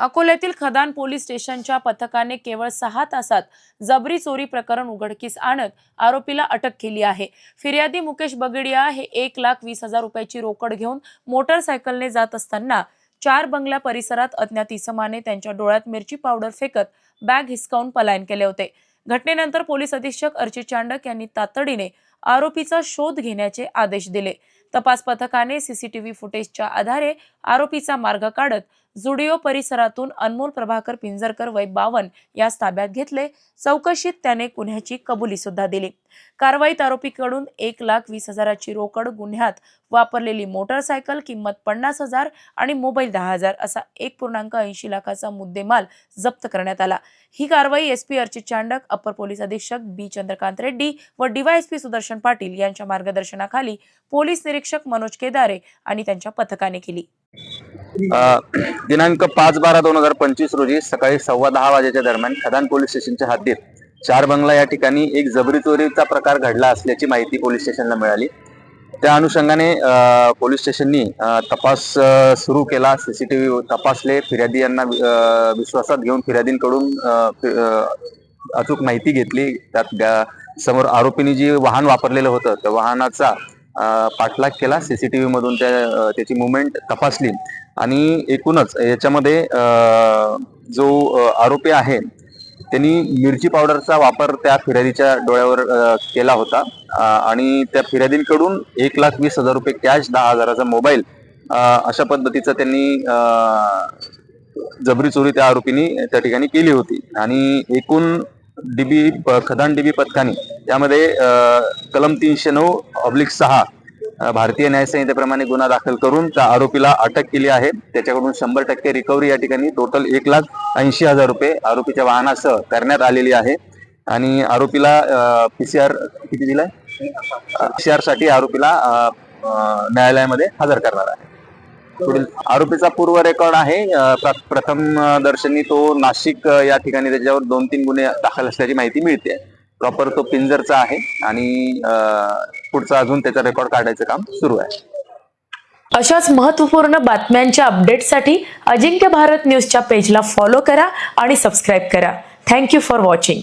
अकोल्यातील खदान पोलीस स्टेशनच्या पथकाने केवळ सहा तासात जबरी चोरी प्रकरण उघडकीस आणत आरोपीला अटक केली आहे. फिर्यादी मुकेश बगडिया हे एक लाख वीस हजार रुपयाची रोकड घेऊन मोटरसायकलने जात असताना चार बंगला परिसरात अज्ञात इसमाने त्यांच्या डोळ्यात मिरची पावडर फेकत बॅग हिसकावून पलायन केले होते. घटनेनंतर पोलीस अधीक्षक अर्चित चांडक यांनी तातडीने आरोपीचा शोध घेण्याचे आदेश दिले. तपास पथकाने सीसीटीव्ही फुटेजच्या आधारे आरोपीचा मार्ग काढत जुडिओ परिसरातून अनमोल प्रभाकर पिंजरकर वय बावन यास ताब्यात घेतले. चौकशीत त्याने गुन्ह्याची कबुली सुद्धा दिली. कारवाईत आरोपीकडून एक लाख वीस हजाराची रोकड गुन्ह्यात वापरलेली मोटरसायकल किंमत पन्नास हजार आणि मोबाईल दहा हजार असा एक पूर्णांक ऐंशी लाखाचा मुद्देमाल जप्त करण्यात आला. ही कारवाई SP Archit Chandak upper police अधीक्षक बी चंद्रकांत रेड्डी व डीवायएसपी सुदर्शन पाटील यांच्या मार्गदर्शनाखाली पोलीस निरीक्षक मनोज केदारे आणि त्यांच्या पथकाने केली. दिनांक पाच बारा दोन हजार पंचवीस रोजी सकाळी सव्वा दहा वाजेच्या दरम्यान खदान पोलीस स्टेशनच्या हद्दीत चार बंगला या ठिकाणी एक जबरी चोरीचा प्रकार घडला असल्याची माहिती पोलीस स्टेशनला मिळाली. त्या अनुषंगाने पोलीस स्टेशननी तपास सुरू केला. सीसीटीव्ही तपासले. फिर्यादी यांना विश्वासात घेऊन फिर्यादींकडून अचूक माहिती घेतली. त्यात समोर आरोपींनी जी वाहन वापरलेलं होतं त्या वाहनाचा पाठलाग केला सीसीटीव्ही मधून त्या त्याची मुवमेंट तपासली. आणि एकूणच याच्यामध्ये जो आरोपी आहे त्यांनी मिरची पावडरचा वापर त्या फिर्यादीच्या डोळ्यावर केला होता. आणि त्या फिर्यादींकडून एक लाख वीस हजार रुपये कॅश दहा हजाराचा मोबाईल अशा पद्धतीचं त्यांनी जबरी चोरी त्या आरोपींनी त्या ठिकाणी केली होती. आणि एकूण डीबी खदान डीबी पथकाने. त्यामध्ये कलम तीनशे नऊ ऑब्लिक सहा भारतीय न्यायसंहितेप्रमाणे गुन्हा दाखल करून त्या आरोपीला अटक केली आहे. त्याच्याकडून शंभर टक्के रिकव्हरी या ठिकाणी टोटल एक लाख ऐंशी हजार रुपये आरोपीच्या वाहनासह करण्यात आलेली आहे. आणि आरोपीला पीसीआर किती दिलाय? पीसीआरसाठी आरोपीला न्यायालयामध्ये हजर करणार आहे. पुढील आरोपीचा पूर्व रेकॉर्ड आहे. प्रथम दर्शनी तो नाशिक या ठिकाणी त्याच्यावर दोन तीन गुन्हे दाखल असल्याची माहिती मिळते. प्रॉपर तो पिंजरचा आहे आणि पुढचा अजून त्याचा रेकॉर्ड काढायचं काम सुरू आहे. अशाच महत्त्वपूर्ण बातम्यांच्या अपडेटसाठी अजिंक्य भारत न्यूजच्या पेजला फॉलो करा आणि सबस्क्राईब करा. Thank you for watching.